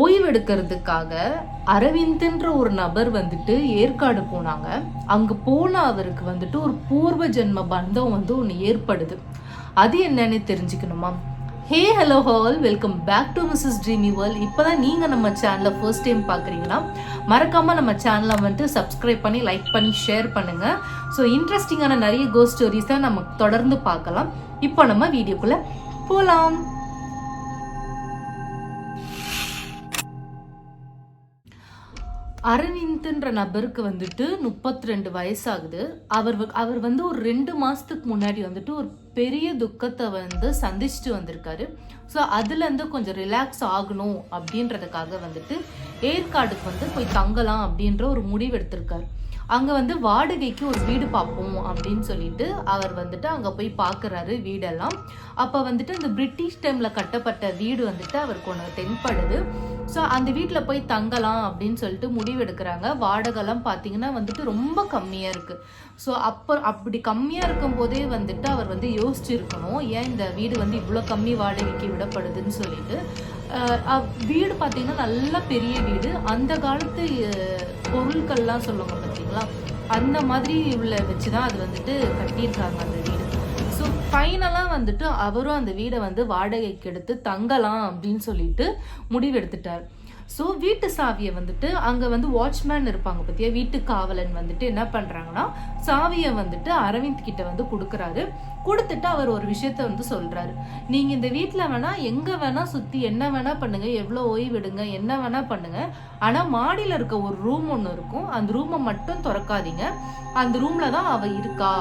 ஓய்வெடுக்கிறதுக்காக அரவிந்த்ன்ற ஒரு நபர் வந்துட்டு ஏற்காடு போனாங்க. அங்கே போன அவருக்கு வந்துட்டு ஒரு பூர்வ ஜென்ம பந்தம் வந்து ஒன்று ஏற்படுது. அது என்னன்னு தெரிஞ்சுக்கணுமா? Hey hello all. Welcome back to Mrs dreamy world. இப்போ தான் நீங்கள் நம்ம சேனலை ஃபர்ஸ்ட் டைம் பார்க்குறீங்கன்னா மறக்காமல் நம்ம சேனலை வந்துட்டு சப்ஸ்கிரைப் பண்ணி லைக் பண்ணி ஷேர் பண்ணுங்கள் ஸோ இன்ட்ரெஸ்டிங்கான நிறைய கோ ஸ்டோரிஸை நம்ம தொடர்ந்து பார்க்கலாம். இப்போ நம்ம வீடியோக்குள்ளே போகலாம் அரவிந்த்ன்ற நபருக்கு வந்துட்டு முப்பத்தி ரெண்டு வயசாகுது. அவர் அவர் வந்து ஒரு ரெண்டு மாதத்துக்கு முன்னாடி வந்துட்டு ஒரு பெரிய துக்கத்தை வந்து சந்திச்சுட்டு வந்திருக்காரு. ஸோ அதுலேருந்து கொஞ்சம் ரிலாக்ஸ் ஆகணும் அப்படின்றதுக்காக வந்துட்டு ஏற்காடுக்கு வந்து போய் தங்கலாம் அப்படின்ற ஒரு முடிவு எடுத்திருக்காரு. அங்கே வந்து வாடகைக்கு ஒரு வீடு பார்ப்போம் அப்படின்னு சொல்லிட்டு அவர் வந்துட்டு அங்கே போய் பார்க்குறாரு வீடெல்லாம். அப்போ வந்துட்டு அந்த பிரிட்டிஷ் டைமில் கட்டப்பட்ட வீடு வந்துட்டு அவருக்கு ஒன்று தென்படுது. ஸோ அந்த வீட்டில் போய் தங்கலாம் அப்படின்னு சொல்லிட்டு முடிவெடுக்கிறாங்க. வாடகைலாம் பார்த்தீங்கன்னா வந்துட்டு ரொம்ப கம்மியாக இருக்குது ஸோ அப்போ அப்படி கம்மியாக இருக்கும் போதே வந்துட்டு அவர் வந்து யோசிச்சிருக்கணும். ஏன் இந்த வீடு வந்து இவ்வளோ கம்மி வாடகைக்கு விடப்படுதுன்னு சொல்லிட்டு. வீடு பார்த்தீங்கன்னா நல்ல பெரிய வீடு. அந்த காலத்து பொருட்கள்லாம் சொல்லுவாங்க பார்த்தீங்களா அந்த மாதிரி உள்ள வச்சு தான் அது வந்துட்டு கட்டியிருக்காங்க அந்த வீடு. ஸோ ஃபைனலாக வந்துட்டு அவரும் அந்த வீடை வந்து வாடகைக்கு எடுத்து தங்கலாம் அப்படின்னு சொல்லிட்டு முடிவெடுத்துட்டார். ஸோ வீட்டு சாவியை வந்துட்டு அங்கே வந்து வாட்ச்மேன் இருப்பாங்க பற்றியா வீட்டு காவலன் வந்துட்டு என்ன பண்ணுறாங்கன்னா சாவியை வந்துட்டு அரவிந்த் கிட்ட வந்து கொடுக்குறாரு. கொடுத்துட்டு அவர் ஒரு விஷயத்த வந்து சொல்கிறாரு நீங்கள் இந்த வீட்டில் வேணால் எங்கே வேணால் சுற்றி என்ன வேணால் பண்ணுங்கள் எவ்வளோ ஓய்வெடுங்க என்ன வேணால் பண்ணுங்கள் ஆனால் மாடியில் இருக்க ஒரு ரூம் ஒன்று இருக்கும். அந்த ரூமை மட்டும் திறக்காதீங்க. அந்த ரூமில் தான் அவள் இருக்கா?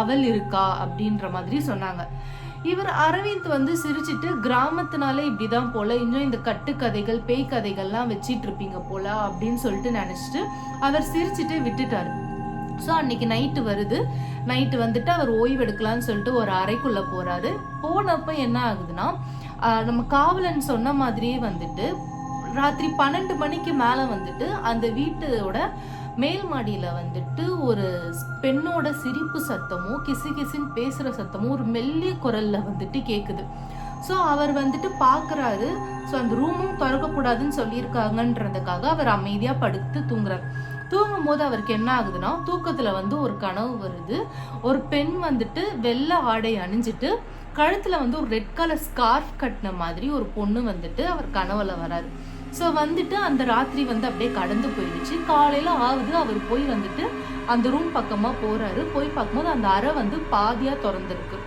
அவள் இருக்கா? அப்படின்ற மாதிரி சொன்னாங்க. இவர் அரவிந்த் வந்து சிரிச்சிட்டு கிராமத்தினாலே இப்படிதான் போல இன்னும் இந்த கட்டுக்கதைகள் பேய் கதைகள்லாம் வச்சிட்டு இருப்பீங்க போல அப்படின்னு சொல்லிட்டு நினைச்சிட்டு அவர் சிரிச்சிட்டு விட்டுட்டாரு. ஸோ அன்னைக்கு நைட்டு வருது. நைட்டு வந்துட்டு அவர் ஓய்வு எடுக்கலாம்னு சொல்லிட்டு ஒரு அறைக்குள்ள போறாரு. போனப்ப என்ன ஆகுதுன்னா நம்ம காவலன் சொன்ன மாதிரியே வந்துட்டு ராத்திரி பன்னெண்டு மணிக்கு மேலே வந்துட்டு அந்த வீட்டோட மேல் மாடியில் வந்துட்டு ஒரு பெண்ணோட சிரிப்பு சத்தமும் கிசு கிசுன்னு பேசுகிற சத்தமும் ஒரு மெல்லிய குரலில் வந்துட்டு கேட்குது ஸோ அவர் வந்துட்டு பார்க்குறாரு ஸோ அந்த ரூமும் திறக்கக்கூடாதுன்னு சொல்லியிருக்காங்கன்றதுக்காக அவர் அமைதியாக படுத்து தூங்குறார். தூங்கும் போது அவருக்கு என்ன ஆகுதுன்னா தூக்கத்தில் வந்து ஒரு கனவு வருது. ஒரு பெண் வந்துட்டு வெள்ளை ஆடை அணிஞ்சிட்டு கழுத்தில் வந்து ஒரு ரெட் கலர் ஸ்கார்ஃப் கட்டின மாதிரி ஒரு பொண்ணு வந்துட்டு அவர் கனவுல வராரு. ஸோ வந்துட்டு அந்த ராத்திரி வந்து அப்படியே கடந்து போயிடுச்சு. காலையில் ஆகுது. அவர் போய் வந்துட்டு அந்த ரூம் பக்கமாக போகிறாரு போய் பார்க்கும்போது அந்த அறை வந்து பாதியாக திறந்துருக்கு.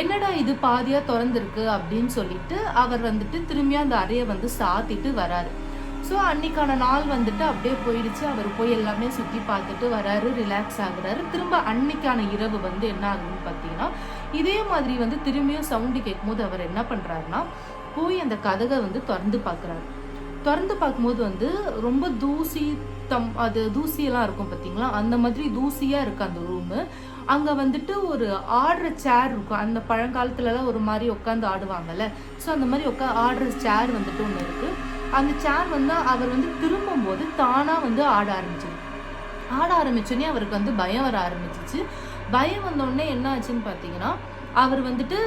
என்னடா இது பாதியாக திறந்துருக்கு அப்படின்னு சொல்லிட்டு அவர் வந்துட்டு திரும்பியும் அந்த அறையை வந்து சாத்திட்டு வராரு. ஸோ அன்னைக்கான நாள் வந்துட்டு அப்படியே போயிடுச்சு. அவர் போய் எல்லாமே சுற்றி பார்த்துட்டு வராரு. ரிலாக்ஸ் ஆகுறாரு. திரும்ப அன்னைக்கான இரவு வந்து என்ன ஆகுதுன்னு பார்த்தீங்கன்னா இதே மாதிரி வந்து திரும்பியும் சவுண்டு கேட்கும்போது அவர் என்ன பண்ணுறாருன்னா போய் அந்த கதகை வந்து திறந்து பார்க்குறாரு. திறந்து பார்க்கும்போது வந்து ரொம்ப தூசி தம் அது தூசியெல்லாம் இருக்கும் பார்த்தீங்களா? அந்த மாதிரி தூசியாக இருக்கு அந்த ரூமு அங்கே வந்துட்டு ஒரு ஆடுற சேர் இருக்கும். அந்த பழங்காலத்துலலாம் ஒரு மாதிரி உட்காந்து ஆடுவாங்கல்ல. ஸோ அந்த மாதிரி உட்கா ஆடுற சேர் வந்துட்டு ஒன்று இருக்குது அந்த சேர் வந்து அவர் வந்து திரும்பும்போது தானாக வந்து ஆட ஆரம்பிச்சது. ஆட ஆரம்பிச்சோடனே அவருக்கு வந்து பயம் வர ஆரம்பிச்சிச்சு. பயம் வந்தோடனே என்ன ஆச்சுன்னு பார்த்தீங்கன்னா அவர் வந்துட்டு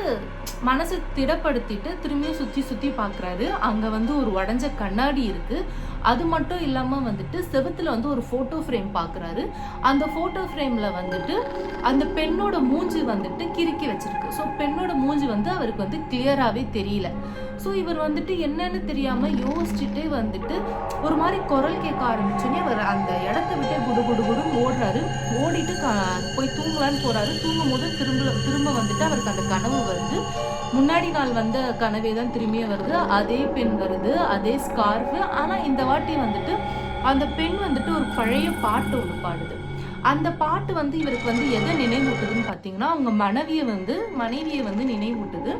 மனசை திடப்படுத்திட்டு திரும்பியும் சுற்றி சுற்றி பார்க்குறாரு அங்கே வந்து ஒரு உடஞ்ச கண்ணாடி இருக்கு. அது மட்டும் இல்லாமல் வந்துட்டு செவுத்துல வந்து ஒரு ஃபோட்டோ ஃப்ரேம் பார்க்குறாரு அந்த ஃபோட்டோ ஃப்ரேமில் வந்துட்டு அந்த பெண்ணோட மூஞ்சி வந்துட்டு கிறுக்கி வச்சிருக்கு. ஸோ பெண்ணோட மூஞ்சி வந்து அவருக்கு வந்து கிளியராகவே தெரியல. ஸோ இவர் வந்துட்டு என்னன்னு தெரியாமல் யோசிச்சுட்டே வந்துட்டு ஒரு மாதிரி குரல் கேட்க ஆரம்பிச்சோன்னே அவர் அந்த இடத்த விட்டே குடு குடு குடுன்னு ஓடுறாரு. ஓடிட்டு க- போய் தூங்கலான்னு போகிறாரு தூங்கும் போது திரும்ப திரும்ப வந்துட்டு அவருக்கு அந்த கனவு வருது. முன்னாடி நாள் வந்த கனவே தான் திரும்பியே வருது. அதே பெண் வருது அதே ஸ்கார்ஃபு ஆனால் இந்த வாட்டி வந்துட்டு அந்த பெண் வந்துட்டு ஒரு பழைய பாட்டு ஒன்று பாடுது. அந்த பாட்டு வந்து இவருக்கு வந்து எதை நினைவூட்டுதுன்னு பார்த்தீங்கன்னா அவங்க மனைவியை வந்து மனைவியை வந்து நினைவூட்டுது.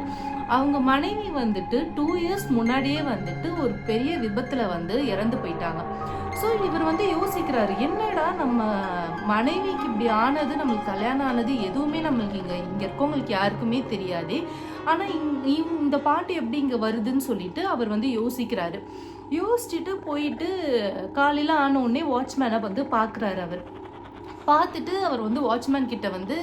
அவங்க மனைவி வந்துட்டு டூ இயர்ஸ் முன்னாடியே வந்துட்டு ஒரு பெரிய விபத்தில் வந்து இறந்து போயிட்டாங்க. ஸோ இவர் வந்து யோசிக்கிறாரு என்னடா நம்ம மனைவிக்கு இப்படி ஆனது நம்மளுக்கு கல்யாணம் ஆனது எதுவுமே நம்மளுக்கு இங்கே இங்கே இருக்கவங்களுக்கு யாருக்குமே தெரியாது. ஆனால் இங் இந்த பாட்டு எப்படி இங்கே வருதுன்னு சொல்லிட்டு அவர் வந்து யோசிக்கிறாரு. யோசிச்சுட்டு போயிட்டு காலையில் ஆன உடனே வாட்ச்மேனை வந்து பார்க்குறாரு அவர். பார்த்துட்டு அவர் வந்து வாட்ச்மேன் கிட்ட வந்து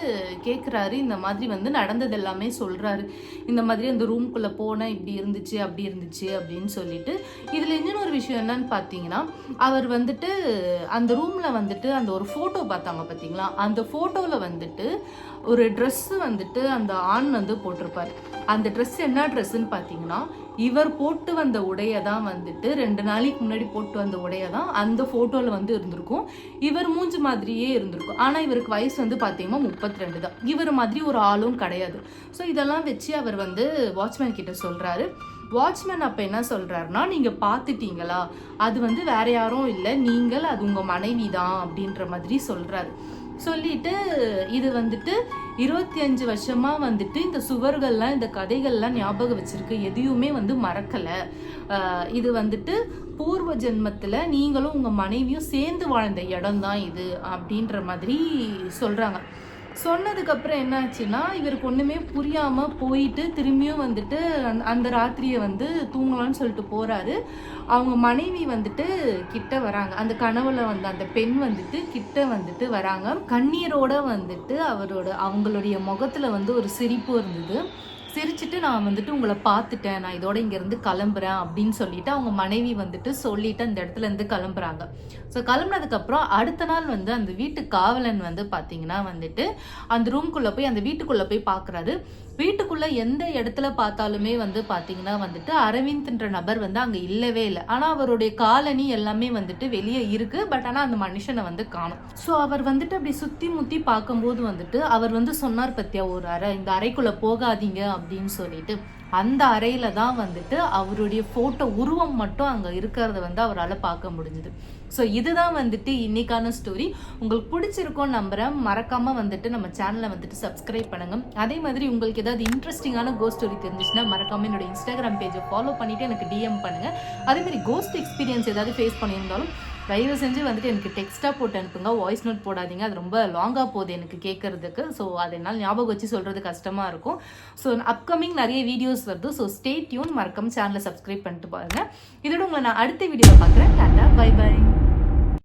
கேட்குறாரு இந்த மாதிரி வந்து நடந்தது எல்லாமே சொல்கிறாரு இந்த மாதிரி அந்த ரூம்குள்ளே போனேன் இப்படி இருந்துச்சு அப்படி இருந்துச்சு அப்படின்னு சொல்லிட்டு இதில் இன்னொரு விஷயம் என்னன்னு பார்த்தீங்கன்னா அவர் வந்துட்டு அந்த ரூமில் வந்துட்டு அந்த ஒரு ஃபோட்டோ பார்த்தாங்க பார்த்தீங்களா அந்த ஃபோட்டோவில் வந்துட்டு ஒரு ட்ரெஸ்ஸு வந்துட்டு அந்த ஆண் வந்து போட்டிருப்பார். அந்த ட்ரெஸ் என்ன ட்ரெஸ்ஸுன்னு பார்த்தீங்கன்னா இவர் போட்டு வந்த உடையை தான் வந்துட்டு ரெண்டு நாளைக்கு முன்னாடி போட்டு வந்த உடையை தான் அந்த ஃபோட்டோவில் வந்து இருந்திருக்கும். இவர் மூஞ்சி மாதிரியே இருந்திருக்கும். ஆனால் இவருக்கு வயசு வந்து பார்த்தீங்கன்னா முப்பத்தி ரெண்டு தான் இவர் மாதிரி ஒரு ஆளும் கிடையாது. ஸோ இதெல்லாம் வச்சு அவர் வந்து வாட்ச்மேன் கிட்ட சொல்கிறாரு வாட்ச்மேன் அப்போ என்ன சொல்கிறாருன்னா நீங்கள் பார்த்துட்டீங்களா அது வந்து வேற யாரும் இல்லை. நீங்கள் அது உங்கள் மனைவி தான் அப்படின்ற மாதிரி சொல்கிறாரு சொல்லிட்டு இது வந்துட்டு இருபத்தி அஞ்சு வருஷமா வந்துட்டு இந்த சுவர்கள்லாம் இந்த கதைகள்லாம் ஞாபகம் வச்சிருக்கு. எதையுமே வந்து மறக்கலை. இது வந்துட்டு பூர்வ ஜென்மத்தில் நீங்களும் உங்கள் மனைவியும் சேர்ந்து வாழ்ந்த இடம் தான் இது அப்படின்ற மாதிரி சொல்கிறாங்க சொன்னதுக்கப்புறம் என்னாச்சுன்னா இவருக்கு ஒன்றுமே புரியாமல் போயிட்டு திரும்பியும் வந்துட்டு அந்த- அந்த ராத்திரியை வந்து தூங்கலாம்னு சொல்லிட்டு போகிறாரு அவங்க மனைவி வந்துட்டு கிட்ட வராங்க. அந்த கனவுல வந்து அந்த பெண் வந்துட்டு கிட்ட வந்துட்டு வராங்க. கண்ணீரோட வந்துட்டு அவரோட அவங்களுடைய முகத்தில் வந்து ஒரு சிரிப்பு இருந்தது. சிரிச்சுட்டு நான் வந்துட்டு உங்களை பார்த்துட்டேன். நான் இதோட இங்கேருந்து கிளம்புறேன் அப்படின்னு சொல்லிட்டு அவங்க மனைவி வந்துட்டு சொல்லிட்டு அந்த இடத்துல இருந்து கிளம்புறாங்க. ஸோ கிளம்புனதுக்கப்புறம் அடுத்த நாள் வந்து அந்த வீட்டு காவலன் வந்து பார்த்தீங்கன்னா வந்துட்டு அந்த ரூம்குள்ளே போய் அந்த வீட்டுக்குள்ளே போய் பார்க்குறாரு வீட்டுக்குள்ளே எந்த இடத்துல பார்த்தாலுமே வந்து பார்த்தீங்கன்னா வந்துட்டு அரவிந்த்ன்ற நபர் வந்து அங்கே இல்லவே இல்லை. ஆனால் அவருடைய காலனி எல்லாமே வந்துட்டு வெளியே இருக்குது பட் ஆனால் அந்த மனுஷனை வந்து காணும். ஸோ அவர் வந்துட்டு அப்படி சுற்றி முற்றி பார்க்கும்போது வந்துட்டு அவர் வந்து சொன்னார் பத்தியா ஒரு அறை இந்த அறைக்குள்ளே போகாதீங்க அப்படின்னு சொல்லிட்டு அந்த அறையில தான் வந்துட்டு அவருடைய ஃபோட்டோ உருவம் மட்டும் அங்கே இருக்கிறத வந்து அவரால் பார்க்க முடிஞ்சுது. ஸோ இதுதான் வந்துட்டு இன்னைக்கான ஸ்டோரி உங்களுக்கு பிடிச்சிருக்கோம் நம்புறேன். மறக்காம வந்துட்டு நம்ம சேனலை வந்துட்டு சப்ஸ்கிரைப் பண்ணுங்க. அதே மாதிரி உங்களுக்கு ஏதாவது இன்ட்ரெஸ்டிங்கான கோஸ்ட் ஸ்டோரி தெரிஞ்சுச்சுன்னா மறக்காம என்னோட இன்ஸ்டாகிராம் பேஜை ஃபாலோ பண்ணிட்டு எனக்கு டிஎம் பண்ணுங்க. அதே மாதிரி கோஸ்ட் எக்ஸ்பீரியன்ஸ் ஏதாவது ஃபேஸ் பண்ணியிருந்தாலும் தயவு செஞ்சு வந்துட்டு எனக்கு டெக்ஸ்ட்டாக போட்டு அனுப்புங்க. வாய்ஸ் நோட் போடாதீங்க. அது ரொம்ப லாங்காக போகுது எனக்கு கேட்கறதுக்கு ஸோ அதை என்னால் ஞாபகம் வச்சு சொல்கிறது கஷ்டமாக இருக்கும். ஸோ அப்கமிங் நிறைய வீடியோஸ் வருது. ஸோ ஸ்டே டியூன் மறக்காம சேனலை சப்ஸ்கிரைப் பண்ணிட்டு பாருங்கள் இதோட உங்களை நான் அடுத்த வீடியோவில் பார்க்குறேன். Tata bye by